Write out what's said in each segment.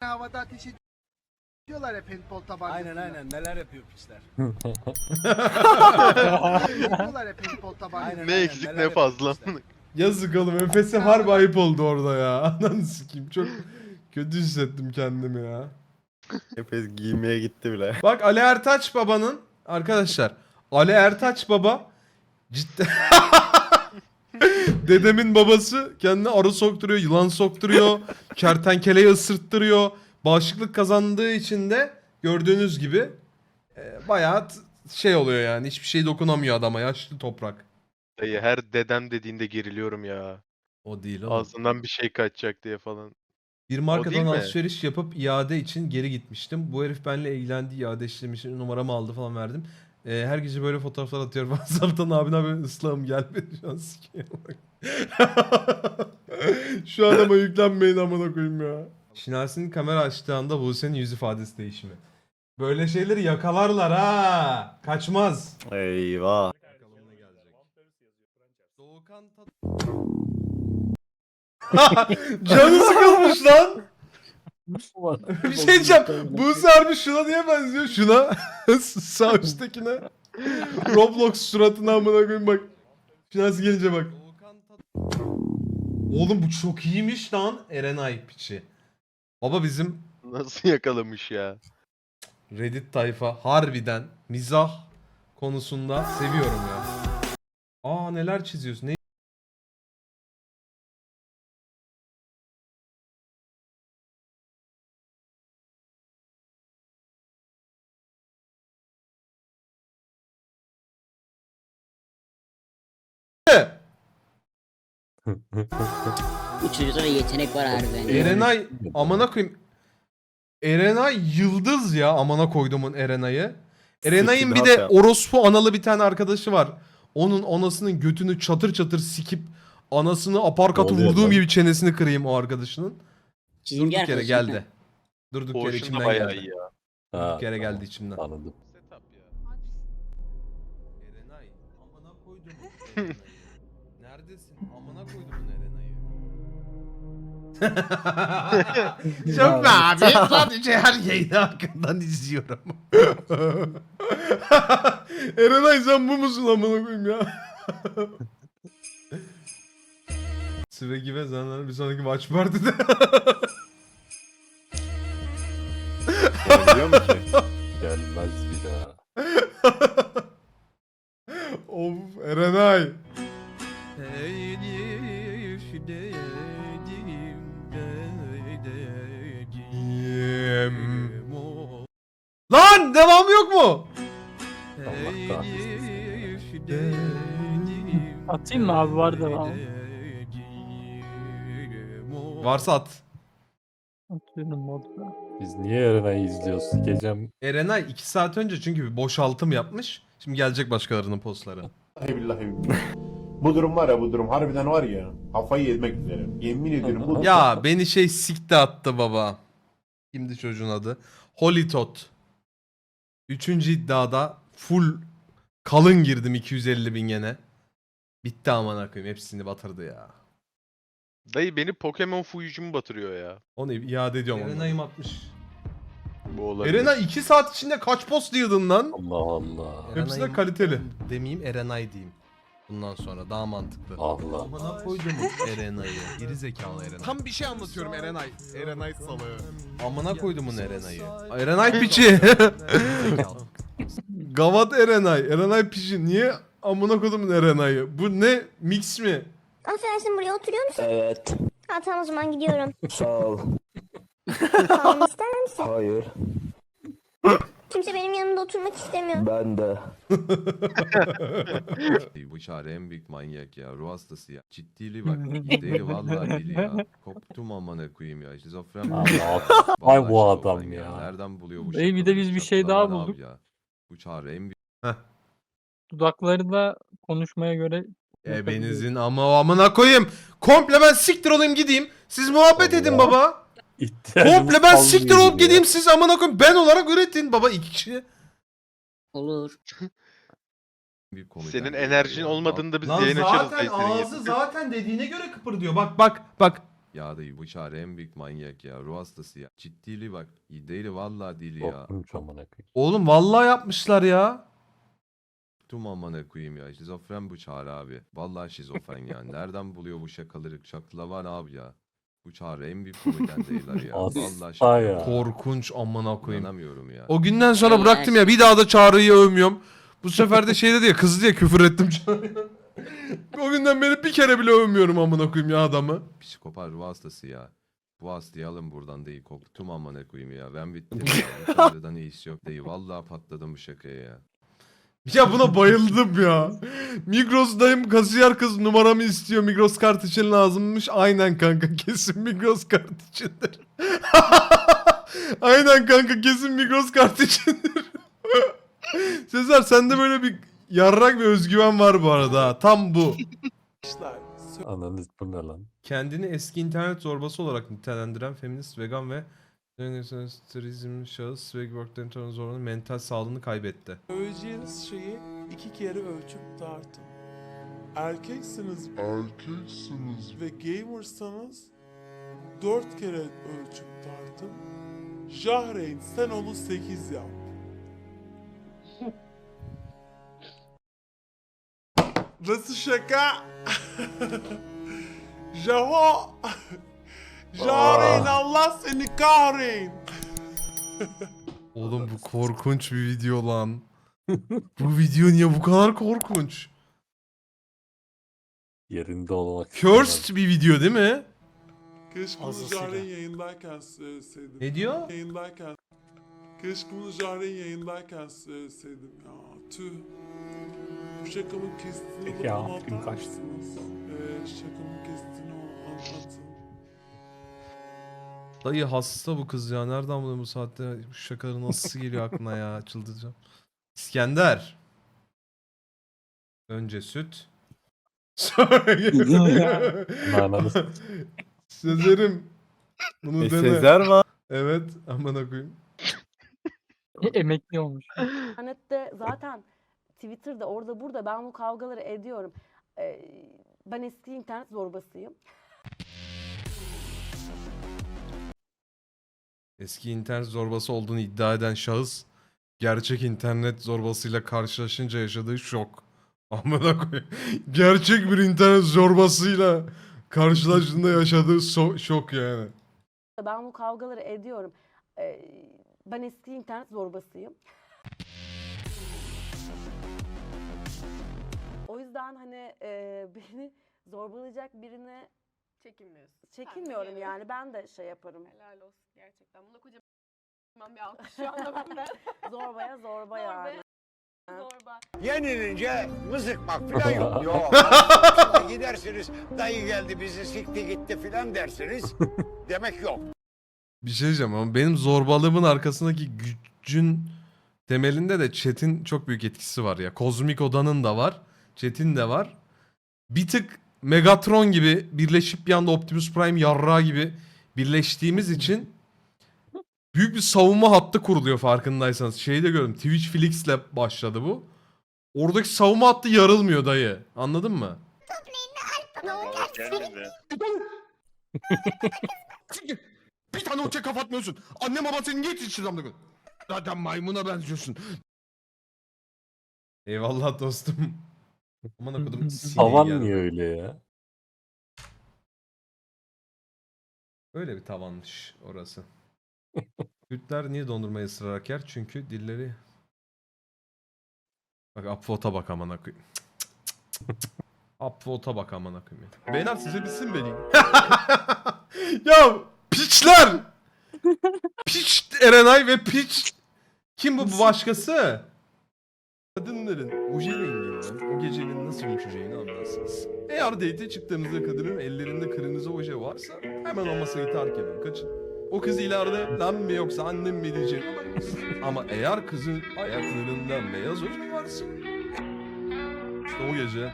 havada ateş ediyorlar ya paintball tabancasıyla. Aynen aynen neler yapıyor piçler. Ediyorlar ya paintball tabancasıyla. Aynen, Ne aynen, eksik neler ne yapıyor fazla. piçler. Yazık oğlum Efes'e harbi ayıp oldu orada ya. Ananı sikeyim çok kötü hissettim kendimi ya. Efes giymeye gitti bile. Bak Ali Ertaç babanın arkadaşlar Ali Ertaç baba cidden Dedemin babası kendine arı sokturuyor, yılan sokturuyor, kertenkeleyi ısırttırıyor. Bağışıklık kazandığı için de gördüğünüz gibi e, bayağı t- şey oluyor yani. Hiçbir şey dokunamıyor adama. Yaşlı toprak. Dayı her dedem dediğinde geriliyorum ya. O değil oğlum. Ağzından bir şey kaçacak diye falan. Bir markadan mi? alışveriş yapıp iade için geri gitmiştim. Bu herif benimle ilgilendi, iade işlemi için numaramı aldı falan verdim. Ee, her gece böyle fotoğraflar atıyorum. WhatsApp'tan abi ne yapıyorsun? Islahım gelmedi şu an sikeyim bak. şu adama yüklenmeyin amına koyayım ya. Şinasi'nin kamera açtığında Buse'nin yüz ifadesi değişimi. Böyle şeyleri yakalarlar ha. Kaçmaz. Eyvah. Doğukan Canı sıkılmış lan. Bir şey diyeceğim. Buse harbi şuna niye benziyor? Şuna. Sağ üsttekine. Roblox suratına amına koyayım bak. Şinasi gelince bak. Oğlum bu çok iyiymiş lan. Erenay piçi. Baba bizim Nasıl yakalamış ya? Reddit tayfa harbiden mizah konusunda seviyorum ya. Aa neler çiziyorsun? Ne? Bu çocukta da yetenek var harbiden. Erenay amına koyayım. Erenay yıldız ya amına koyduğumun Erenay'ı. Erenay'ın bir de orospu analı bir tane arkadaşı var. Onun anasının götünü çatır çatır sikip anasını aparkatı oluyor vurduğum lan? gibi çenesini kırayım o arkadaşının. Çizimci Durduk yere geldi. Durduk yere Boşun da içimden bayağı geldi. iyi ya. Durduk yere geldi içimden. Anladım. Setup ya. Erenay amına koydum Erenay'ı. Neredesin? Amına koydum Erenay'ı. Çok be abi. Sadece her yayını hakkından izliyorum. Erenay sen bu musun amına koyayım ya? Süre ve zanlar bir sonraki Watch Party'de. Biliyor mu Atayım mı abi var devam. Varsa at. Atıyorum modda. Biz niye Erenay'ı izliyoruz? Gecem Erenay 2 saat önce çünkü bir boşaltım yapmış. Şimdi gelecek başkalarının postları. Vallahi billahi. Bu durum var ya bu durum harbiden var ya kafayı yemek üzere. Yemin ediyorum bu Ya beni şey sikti attı baba. Kimdi çocuğun adı? Holy Tot. Üçüncü iddiada full kalın girdim 250 bin yene. Bitti aman koyayım hepsini batırdı ya. Dayı beni Pokemon fuyucumu batırıyor ya. Onu iade ediyorum. Erenay'ım atmış. Bu olabilir. Erenay 2 saat içinde kaç post yığdın lan? Allah Allah. Hepsi de kaliteli. Demeyeyim Erenay diyeyim. Bundan sonra daha mantıklı. Allah. Amına koydum Erenay'ı. Geri zekalı Erenay. Tam bir şey anlatıyorum Erenay. Erenay salığı. Amına koydumun Erenay'ı. Erenay piçi. Gavat Erenay. Erenay piçi. Niye amına koydumun Erenay'ı? Bu ne? Mix mi? Affedersin buraya oturuyor musun? Evet, Ha tamam o zaman gidiyorum. sağ ol. Kalmamı ister misin? Hayır, Kimse benim yanımda oturmak istemiyor. ben de. Bu çare en büyük manyak ya. Ruh hastası ya. Ciddiliği bak. Deli vallahi deli ya. Koptum amına koyayım ya. Şizofren. Allah. Vallahi Ay bu adam ya. Nereden buluyor bu Dayı bir de biz bir şey daha abi bulduk. Ya. Bu çare en büyük. Dudakları da konuşmaya göre E benizin ama amına koyayım. Komple ben siktir olayım gideyim. Siz muhabbet edin Allah. baba. İhtiyacımız Komple ben siktir kalmıyor olup ya. gideyim siz amına koyayım. Ben olarak üretin baba iki kişi. Olur. komedyen Senin enerjin ya. olmadığında biz Lan yayın açarız zaten dayı senin ağzı zaten dediğine göre kıpırdıyor. Bak bak bak. Ya dayı bu çare en büyük manyak ya. Ruh hastası ya. Ciddili bak. Deli vallahi deli ya. Korkunç amına koyayım. Oğlum vallahi yapmışlar ya. Tüm amına koyayım ya. Şizofren bu çare abi. Vallahi şizofren ya. Nereden buluyor bu şakaları? Şaklavan abi ya. Bu çare en büyük komedyen değiller ya. Asla Vallahi şaka. ya. Korkunç amına koyayım. İnanamıyorum ya. O günden sonra bıraktım ya bir daha da Çağrı'yı övmüyorum. Bu sefer de şey dedi ya kızdı ya küfür ettim Çağrı'ya. o günden beri bir kere bile övmüyorum amına koyayım ya adamı. Psikopat ruh hastası ya. Bu hastayı alın buradan değil. Korktum amına koyayım ya. Ben bittim ya. Çareden iyisi yok değil. Vallahi patladım bu şakaya ya. Ya buna bayıldım ya. Migros dayım kasiyer kız numaramı istiyor. Migros kart için lazımmış. Aynen kanka kesin Migros kart içindir. Aynen kanka kesin Migros kart içindir. Sezer sende böyle bir yarrak bir özgüven var bu arada. Tam bu. Ananız bu ne lan? Kendini eski internet zorbası olarak nitelendiren feminist, vegan ve turizm şahıs ve work'ten sonra zorlanın mental sağlığını kaybetti. Öleceğiniz şeyi iki kere ölçüp tartın. Erkeksiniz, erkeksiniz ve gamersanız dört kere ölçüp tartın. Jahreyn sen onu sekiz yap. Nasıl şaka? Jaho! Jahreyn Allah seni kahreyn! Oğlum bu korkunç bir video lan. bu video niye bu kadar korkunç? Yerinde olmak Cursed bir video değil mi? Keşke bunu. Jahreyn yayındayken söyleseydim. Ne diyor? Yayındayken. Keşke bunu Jahreyn yayındayken söyleseydim ya. Tüh. Bu şakamın kestiğini Peki ya, bana film atar kaçtı. mısınız? Ee, şakamın kestiğini o- anlatın. Dayı hasta bu kız ya. Nereden buluyor bu saatte? Bu şakaları nasıl geliyor aklına ya? Çıldıracağım. İskender. Önce süt. Sonra... Ananı Sezer'im. Bunu E, dene. Sezer var. Evet. Amına koyayım. Emekli olmuş. İnternette zaten Twitter'da orada burada ben bu kavgaları ediyorum. Ee, ben eski internet zorbasıyım. Eski internet zorbası olduğunu iddia eden şahıs gerçek internet zorbasıyla karşılaşınca yaşadığı şok. Amına koyayım. Gerçek bir internet zorbasıyla karşılaştığında yaşadığı so- şok yani. Ben bu kavgaları ediyorum. Ee, ben eski internet zorbasıyım. Yüzden hani e, beni zorbalayacak birine Çekinmiyorsun. çekinmiyorum yani. Ben de şey yaparım. Helal olsun gerçekten. Buna kocaman bir alkış şu anda benden. Zorbaya zorba yani. Zorba. Yenilince mızıkmak falan yok. Yok. Şimdi gidersiniz dayı geldi bizi sikti gitti falan dersiniz. Demek yok. Bir şey diyeceğim ama benim zorbalığımın arkasındaki gücün temelinde de chat'in çok büyük etkisi var ya. Kozmik Oda'nın da var. Chat'in de var. Bir tık Megatron gibi birleşip bir anda Optimus Prime yarrağı gibi birleştiğimiz için büyük bir savunma hattı kuruluyor farkındaysanız. Şeyi de gördüm. Twitch Flix'le başladı bu. Oradaki savunma hattı yarılmıyor dayı. Anladın mı? Bir tane uçak kapatmıyorsun. Anne baba seni niye yetiştirdi amına koyayım? Zaten maymuna benziyorsun. Eyvallah dostum. Aman okudum. Tavan niye öyle ya? Öyle bir tavanmış orası. Kürtler niye dondurmayı ısırarak yer? Çünkü dilleri... Bak upvote'a bak amına koyayım. Upvote'a bak amına koyayım. Beyler size bitsin beni. ya piçler! Piç Erenay ve piç... Kim bu bu başkası? Kadınların oje renginden o gecenin nasıl geçeceğini anlarsınız. Eğer date'e çıktığınızda kadının ellerinde kırmızı oje varsa hemen o masayı terk edin. Kaçın. O kız ileride lan mı yoksa annem mi diyecek. Ama eğer kızın ayaklarından beyaz oje varsa işte o gece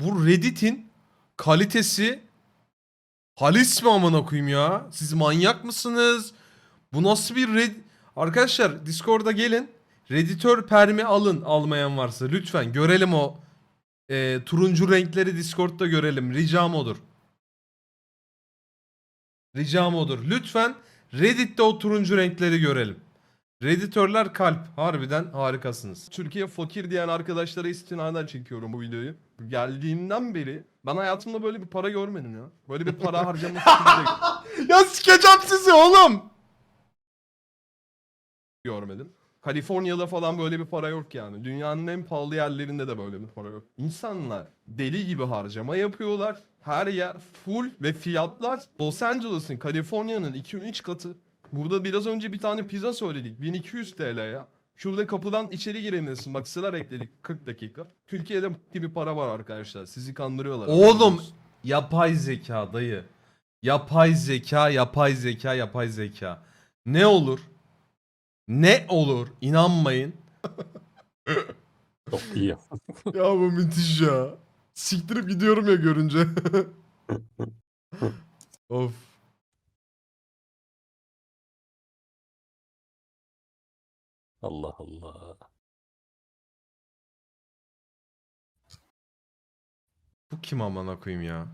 bu Reddit'in kalitesi halis mi amına koyayım ya? Siz manyak mısınız? Bu nasıl bir red... Arkadaşlar Discord'a gelin. Redditör permi alın almayan varsa lütfen görelim o e, turuncu renkleri Discord'da görelim. Ricam odur. Ricam odur. Lütfen Reddit'te o turuncu renkleri görelim. Redditörler kalp. Harbiden harikasınız. Türkiye fakir diyen arkadaşlara istinaden çekiyorum bu videoyu. Geldiğimden beri ben hayatımda böyle bir para görmedim ya. Böyle bir para harcaması bile- Ya sikeceğim sizi oğlum. Görmedim. Kaliforniya'da falan böyle bir para yok yani. Dünyanın en pahalı yerlerinde de böyle bir para yok. İnsanlar deli gibi harcama yapıyorlar. Her yer full ve fiyatlar Los Angeles'ın, Kaliforniya'nın 2-3 katı. Burada biraz önce bir tane pizza söyledik. 1200 TL ya. Şurada kapıdan içeri giremiyorsun. Bak sıra ekledik 40 dakika. Türkiye'de gibi para var arkadaşlar. Sizi kandırıyorlar. Oğlum yapay zeka dayı. Yapay zeka, yapay zeka, yapay zeka. Ne olur? Ne olur? İnanmayın. Çok iyi. ya bu müthiş ya. Siktirip gidiyorum ya görünce. of. Allah Allah. Bu kim amına koyayım ya?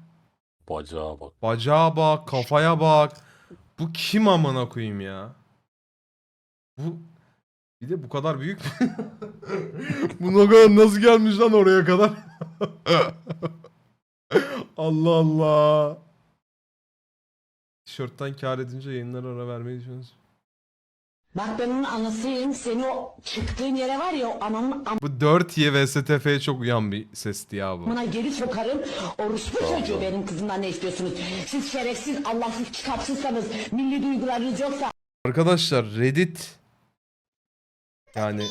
Bacağa bak. Bacağa bak, kafaya bak. Bu kim amına koyayım ya? Bu bir de bu kadar büyük. bu kadar nasıl gelmiş lan oraya kadar? Allah Allah. Tişörtten kar edince yayınlara ara vermeyi düşünüyorsunuz. Bak ben onun anasıyım. Seni o çıktığın yere var ya o ananın Bu 4Y VSTF'ye çok uyan bir sesti ya bu. amına geri sokarım. Orospu çocuğu benim kızımdan ne istiyorsunuz? Siz şerefsiz, Allahsız, kitapsızsanız, milli duygularınız yoksa Arkadaşlar Reddit yani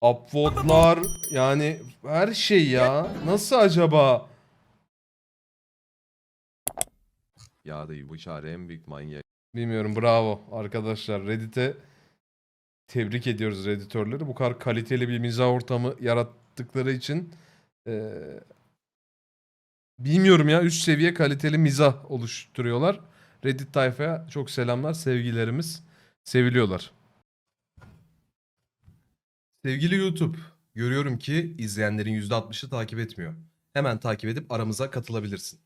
upvote'lar yani her şey ya. Nasıl acaba? Ya dayı bu çare en büyük manyak. Bilmiyorum bravo arkadaşlar Reddit'e tebrik ediyoruz Redditörleri. Bu kadar kaliteli bir mizah ortamı yarattıkları için eee, bilmiyorum ya üst seviye kaliteli mizah oluşturuyorlar. Reddit tayfaya çok selamlar sevgilerimiz seviliyorlar. Sevgili YouTube görüyorum ki izleyenlerin %60'ı takip etmiyor. Hemen takip edip aramıza katılabilirsin.